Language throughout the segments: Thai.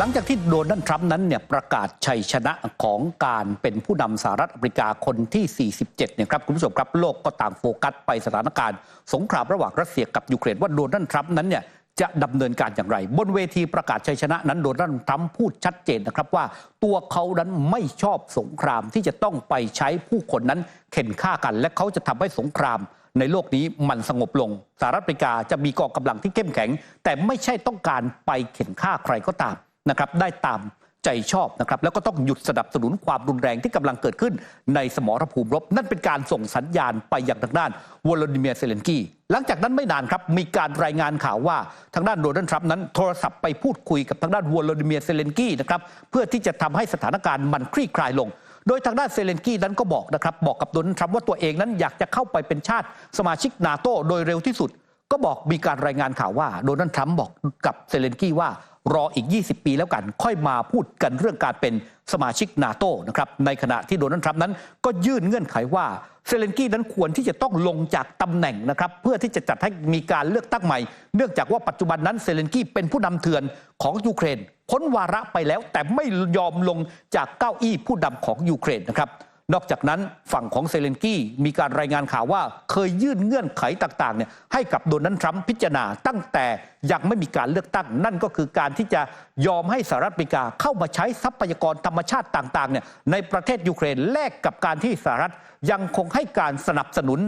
หลังจากที่โดนัลด์ทรัมป์นั้นเนี่ยประกาศชัยชนะของการเป็นผู้นำสหรัฐอเมริกาคนที่ 47 เนี่ยครับคุณผู้ชมครับโลกก็ต่างโฟกัสไปสถานการณ์ สงครามระหว่างรัสเซียกับยูเครนว่าโดนัลด์ทรัมป์นั้นเนี่ยจะดำเนินการอย่างไร บนเวทีประกาศชัยชนะนั้นโดนัลด์ทรัมป์พูดชัดเจนนะครับว่า ตัวเขานั้นไม่ชอบสงครามที่จะต้องไปใช้ผู้คนนั้นเข็นฆ่ากัน และเขาจะทำให้สงครามในโลกนี้มันสงบลงสหรัฐอเมริกาจะมีกองกำลังที่เข้มแข็ง แต่ไม่ใช่ต้องการไปเข็นฆ่าใครก็ตาม นะครับได้ตามใจชอบนะครับแล้วก็ต้องหยุดสนับสนุนความรุนแรงที่กำลังเกิดขึ้น ในสมรภูมิรบ นั่นเป็นการส่งสัญญาณไปอย่างทางด้านวลาดิเมียร์เซเลนกี้หลังจากนั้นไม่นานครับ มีการรายงานข่าวว่าทางด้านโดนัลด์ทรัมป์นั้นโทรศัพท์ไปพูดคุยกับทางด้านวลาดิเมียร์เซเลนกี้นะครับเพื่อที่จะทำให้สถานการณ์มันคลี่คลายลง โดยทางด้านเซเลนกี้นั้นก็บอกนะครับบอกกับโดนัลด์ทรัมป์ว่าตัวเองนั้นอยากจะเข้าไปเป็นชาติสมาชิกนาโตโดยเร็วที่สุด ก็บอกมีการรายงานข่าวว่าโดนัลด์ทรัมป์บอกกับเซเลนกี้ว่ารออีก 20 ปีแล้วกัน ค่อยมาพูดกันเรื่องการเป็นสมาชิกนาโตนะครับในขณะที่โดนัลด์ทรัมป์นั้นก็ยื่นเงื่อนไขว่าเซเลนกี้นั้นควรที่จะต้องลงจากตำแหน่งนะครับเพื่อที่จะจัดให้มีการเลือกตั้งใหม่ เนื่องจากว่าปัจจุบันนั้นเซเลนกี้เป็นผู้นำเถื่อนของยูเครนพ้นวาระไปแล้วแต่ไม่ยอมลงจากเก้าอี้ผู้นำของยูเครนนะครับ นอกจากนั้นฝั่งของเซเลนกี้มีการรายงานข่าวว่าเคยยื่นเงื่อนไขต่างๆเนี่ยให้กับโดนัลด์ทรัมป์พิจารณาตั้งแต่ยังไม่มีการเลือกตั้ง นั่นก็คือการที่จะยอมให้สหรัฐอเมริกาเข้ามาใช้ทรัพยากรธรรมชาติต่างๆเนี่ยในประเทศยูเครนแลกกับการที่สหรัฐยังคงให้การสนับสนุน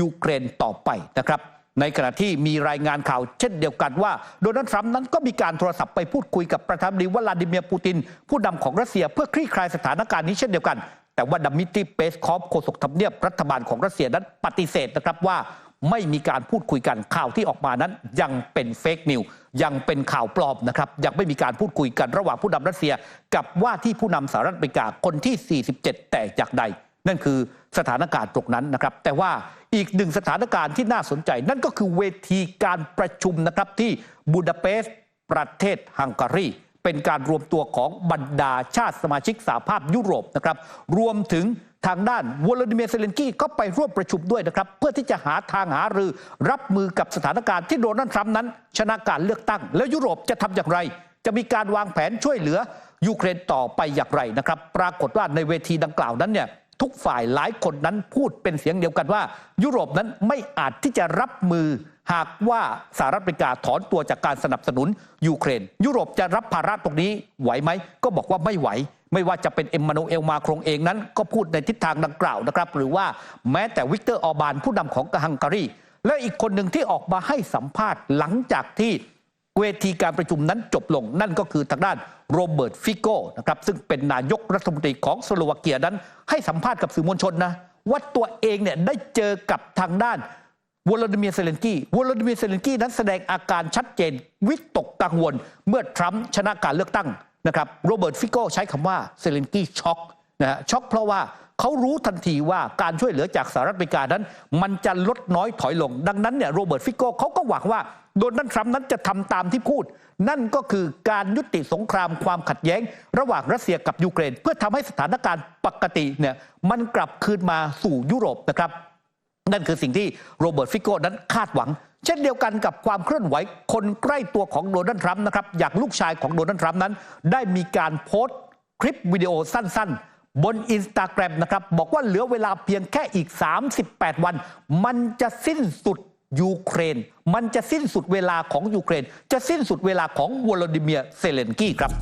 ยูเครนต่อไปนะครับในขณะที่มีรายงานข่าวเช่นเดียวกันว่าโดนัลด์ทรัมป์นั้นก็มีการโทรศัพท์ไปพูดคุยกับประธานาธิบดีวลาดิเมียร์ปูติน ผู้นำของรัสเซียเพื่อคลี่คลายสถานการณ์นี้เช่นเดียวกัน แต่ว่าดัมมิตรีเปสคอฟโฆษกทำเนียบรัฐบาลของรัสเซียนั้นปฏิเสธนะครับว่าไม่มีการพูดคุยกันข่าวที่ออกมานั้น ยังเป็นเฟกนิวยังเป็นข่าวปลอมนะครับยังไม่มีการพูดคุยกันระหว่างผู้นำรัสเซีย กับว่าที่ผู้นำสหรัฐอเมริกาคนที่ 47 แต่จากใด นั่นคือสถานการณ์ตรงนั้นนะครับ แต่ว่าอีกหนึ่งสถานการณ์ที่น่าสนใจ นั่นก็คือเวทีการประชุมนะครับที่บูดาเปสต์ประเทศฮังการี เป็นการรวมตัวของบรรดาชาติสมาชิกสหภาพยุโรปนะครับ รวมถึงทางด้านวลาดิเมียร์เซเลนกี้ก็ไปร่วมประชุมด้วยนะครับ เพื่อที่จะหาทางหารือ รับมือกับสถานการณ์ที่โดนัลด์ทรัมป์นั้น ชนะการเลือกตั้ง แล้วยุโรปจะทำอย่างไร จะมีการวางแผนช่วยเหลือยูเครนต่อไปอย่างไรนะครับ ปรากฏว่าในเวทีดังกล่าวนั้นเนี่ย ทุกฝ่ายหลายคนนั้นพูดเป็นเสียงเดียวกันว่า ยุโรปนั้นไม่อาจที่จะรับมือ หากว่าสหรัฐอเมริกาถอนตัวจากการสนับสนุนยูเครน ยุโรปจะรับภาระตรงนี้ไหวไหม ก็บอกว่าไม่ไหว ไม่ว่าจะเป็นเอ็มมานูเอลมาโครงเองนั้น ก็พูดในทิศทางดังกล่าวนะครับ หรือว่าแม้แต่วิกเตอร์ออบานผู้นำของฮังการีและอีกคนหนึ่งที่ออกมาให้สัมภาษณ์หลังจากที่ เวทีการประชุมนั้นจบลง นั่นก็คือทางด้านโรเบิร์ตฟิโก้นะครับซึ่งเป็นนายกรัฐมนตรีของสโลวาเกียนั้น ให้สัมภาษณ์กับสื่อมวลชนนะว่าตัวเองเนี่ยได้เจอกับทางด้านวลาดิเมียร์เซเลนกี้วลาดิเมียร์เซเลนกี้นั้นแสดงอาการชัดเจน วิตกกังวล เมื่อทรัมป์ชนะการเลือกตั้งนะครับโรเบิร์ตฟิโก้ใช้คำว่าเซเลนกี้ช็อกนะฮะช็อกเพราะว่า เขารู้ทันทีว่าการช่วยเหลือจากสหรัฐอเมริกานั้น มันจะลดน้อยถอยลง ดังนั้นเนี่ยโรเบิร์ตฟิโก้เขาก็หวังว่าโดนัลด์ทรัมป์นั้นจะทำตามที่พูด นั่นก็คือการยุติสงครามความขัดแย้ง ระหว่างรัสเซียกับยูเครน เพื่อทำให้สถานการณ์ปกติเนี่ยมันกลับคืนมาสู่ยุโรปนะครับ นั่นคือสิ่งที่โรเบิร์ตฟิโก้นั้นคาดหวัง เช่นเดียวกันกับความเคลื่อนไหวคนใกล้ตัวของโดนัลด์ทรัมป์นะครับอย่างลูกชายของโดนัลด์ทรัมป์นั้น ได้มีการโพสต์คลิปวิดีโอสั้นๆ บนอินสตาแกรมนะครับ บอกว่าเหลือเวลาเพียงแค่อีก 38 วัน มันจะสิ้นสุดยูเครน มันจะสิ้นสุดเวลาของยูเครน จะสิ้นสุดเวลาของวลาดิเมียร์เซเลนกี้ครับ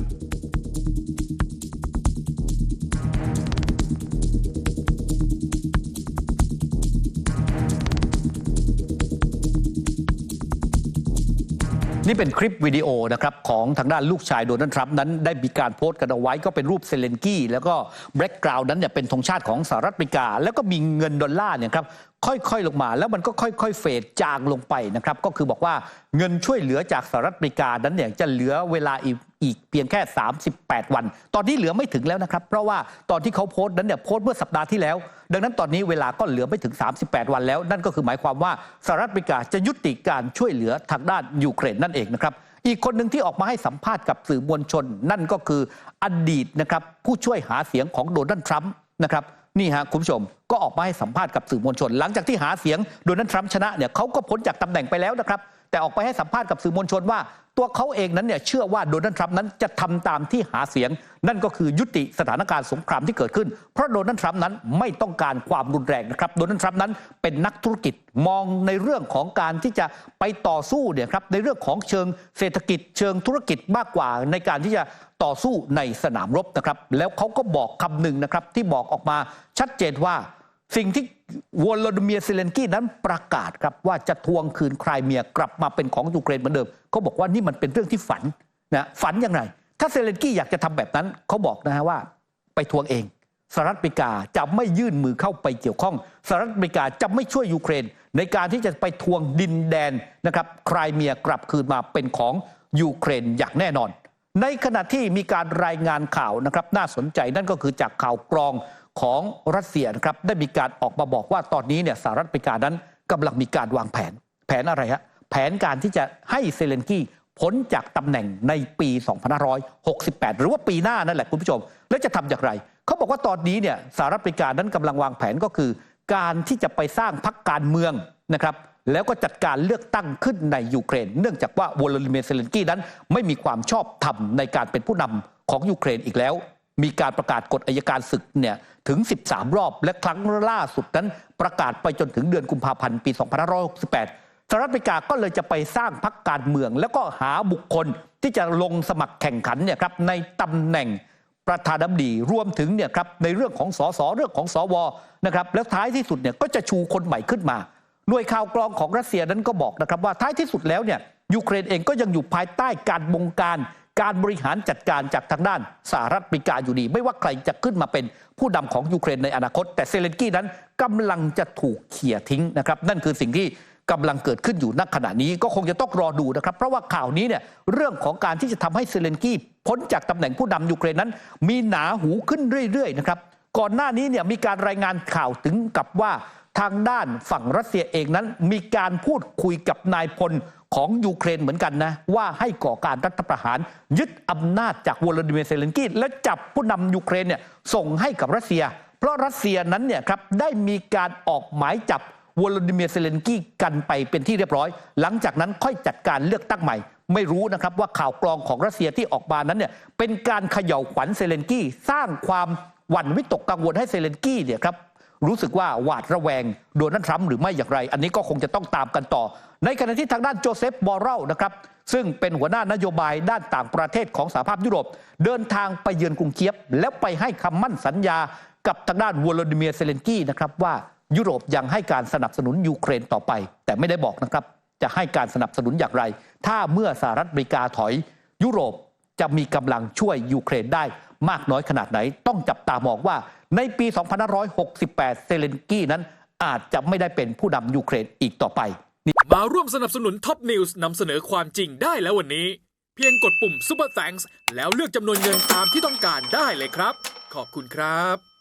นี่เป็นคลิปวิดีโอนะครับของทางด้านลูกชายโดนัลด์ทรัมป์นั้นได้มีการโพสต์กันเอาไว้ก็เป็นรูปเซเลนกี้ แล้วก็แบล็กกราวน์นั้นเนี่ยเป็นธงชาติของสหรัฐอเมริกา แล้วก็มีเงินดอลลาร์เนี่ยครับค่อยๆลงมาแล้วมันก็ค่อยๆ เฟดจางลงไปนะครับ ก็คือบอกว่าเงินช่วยเหลือจากสหรัฐอเมริกานั้นเนี่ยจะเหลือเวลาอีกเพียงแค่ 38 วัน ตอนนี้เหลือไม่ถึงแล้วนะครับ เพราะว่าตอนที่เขาโพสต์นั้นเนี่ยโพสต์เมื่อสัปดาห์ที่แล้ว ดังนั้นตอนนี้เวลาก็เหลือไม่ถึง 38 วันแล้ว นั่นก็คือหมายความว่าสหรัฐอเมริกาจะยุติการช่วยเหลือทางด้านยูเครนนั่นเองนะครับอีกคนหนึ่งที่ออกมาให้สัมภาษณ์กับสื่อมวลชน นั่นก็คืออดีตนะครับผู้ช่วยหาเสียงของโดนัลด์ทรัมป์นะครับนี่ฮะคุณผู้ชม ก็ออกมาให้สัมภาษณ์กับสื่อมวลชน หลังจากที่หาเสียงโดนัลด์ทรัมป์ชนะเนี่ยเขาก็พ้นจากตำแหน่งไปแล้วนะครับ แต่ออกไปให้สัมภาษณ์กับสื่อมวลชนว่า ตัวเขาเองนั้นเนี่ยเชื่อว่าโดนัลด์ทรัมป์นั้นจะทำตามที่หาเสียง นั่นก็คือยุติสถานการณ์สงครามที่เกิดขึ้น เพราะโดนัลด์ทรัมป์นั้นไม่ต้องการความรุนแรงนะครับโดนัลด์ทรัมป์นั้นเป็นนักธุรกิจมองในเรื่องของการที่จะไปต่อสู้เนี่ยครับในเรื่องของเชิงเศรษฐกิจเชิงธุรกิจมากกว่าในการที่จะต่อสู้ในสนามรบนะครับแล้วเขาก็บอกคำหนึ่งนะครับที่บอกออกมาชัดเจนว่า สิ่งที่วลาดิเมียร์เซเลนกี้นั้นประกาศครับว่าจะทวงคืนไครเมียกลับมาเป็นของยูเครนเหมือนเดิมเขาบอกว่านี่มันเป็นเรื่องที่ฝันนะฝันยังไงถ้าเซเลนกี้อยากจะทำแบบนั้นเขาบอกนะฮะว่าไปทวงเองสหรัฐอเมริกาจะไม่ยื่นมือเข้าไปเกี่ยวข้องสหรัฐอเมริกาจะไม่ช่วยยูเครน ในการที่จะไปทวงดินแดนนะครับไครเมียกลับคืนมาเป็นของยูเครนอย่างแน่นอน ในขณะที่มีการรายงานข่าวนะครับน่าสนใจนั่นก็คือจากข่าวกรอง ของรัสเซียนะครับได้มีการออกมาบอกว่าตอนนี้เนี่ยสหรัฐอเมริกานั้นกำลังมีการวางแผน แผนอะไรฮะแผนการที่จะให้เซเลนกี้พ้นจากตำแหน่งในปี 2568 หรือว่าปีหน้านั่นแหละคุณผู้ชม แล้วจะทำอย่างไร เขาบอกว่าตอนนี้เนี่ยสหรัฐอเมริกานั้นกำลังวางแผนก็คือ การที่จะไปสร้างพรรคการเมืองนะครับแล้วก็จัดการเลือกตั้งขึ้นในยูเครน เนื่องจากว่าวลาดิเมียร์เซเลนกี้นั้น ไม่มีความชอบธรรมในการเป็นผู้นำของยูเครนอีกแล้ว มีการประกาศกฎอายการศึกเนี่ยถึง 13 รอบ และครั้งล่าสุดนั้นประกาศไปจนถึงเดือนกุมภาพันธ์ปี 2568 สหรัฐอเมริกาก็เลยจะไปสร้างพรรคการเมือง แล้วก็หาบุคคลที่จะลงสมัครแข่งขันเนี่ยครับในตำแหน่งประธานาธิบดีรวมถึงเนี่ยครับในเรื่องของสสเรื่องของสวนะครับแล้วท้ายที่สุดเนี่ยก็จะชูคนใหม่ขึ้นมาหน่วยข่าวกรองของรัสเซียนั้นก็บอกนะครับว่าท้ายที่สุดแล้วเนี่ยยูเครนเองก็ยังอยู่ภายใต้การบงการ การบริหารจัดการจากทางด้านสหรัฐอเมริกาอยู่ดี ไม่ว่าใครจะขึ้นมาเป็นผู้นำของยูเครนในอนาคต แต่เซเลนกี้นั้นกำลังจะถูกเขี่ยทิ้งนะครับนั่นคือสิ่งที่กำลังเกิดขึ้นอยู่ณขณะนี้ก็คงจะต้องรอดูนะครับ เพราะว่าข่าวนี้เนี่ยเรื่องของการที่จะทำให้เซเลนกี้พ้นจากตำแหน่งผู้นำยูเครนนั้น มีหนาหูขึ้นเรื่อยๆนะครับก่อนหน้านี้เนี่ยมีการรายงานข่าวถึงกับว่าทางด้านฝั่งรัสเซียเองนั้น มีการพูดคุยกับนายพล ของยูเครนเหมือนกันนะ ว่าให้ก่อการรัฐประหาร ยึดอำนาจจากวลาดิเมียร์เซเลนกี้และจับผู้นำยูเครนเนี่ยส่งให้กับรัสเซีย เพราะรัสเซียนั้นเนี่ยครับได้มีการออกหมายจับวลาดิเมียร์เซเลนกี้กันไปเป็นที่เรียบร้อย หลังจากนั้นค่อยจัดการเลือกตั้งใหม่ ไม่รู้นะครับว่าข่าวกรองของรัสเซียที่ออกมานั้นเนี่ยเป็นการเขย่าขวัญเซเลนกี้สร้างความหวั่นวิตกกังวลให้เซเลนกี้เนี่ยครับ รู้สึกว่าหวาดระแวงโดนัลด์ทรัมป์หรือไม่อย่างไร อันนี้ก็คงจะต้องตามกันต่อ ในขณะที่ทางด้านโจเซฟบอรเรลนะครับซึ่งเป็นหัวหน้านโยบายด้านต่างประเทศของสหภาพยุโรป เดินทางไปเยือนกรุงเคียบ แล้วไปให้คำมั่นสัญญากับทางด้านวลาดิเมียร์เซเลนกี้นะครับว่ายุโรปยังให้การสนับสนุนยูเครนต่อไป แต่ไม่ได้บอกนะครับ จะให้การสนับสนุนอย่างไร ถ้าเมื่อสหรัฐอเมริกาถอย ยุโรป จะมีกำลังช่วยยูเครนได้มากน้อยขนาดไหน ต้องจับตามองว่าในปี 2568 เซเลนกี้นั้นอาจจะไม่ได้เป็นผู้นำยูเครนอีกต่อไป มาร่วมสนับสนุนท็อปนิวส์นำเสนอความจริงได้แล้ววันนี้ เพียงกดปุ่ม Super Thanks แล้วเลือกจำนวนเงินตามที่ต้องการได้เลยครับ ขอบคุณครับ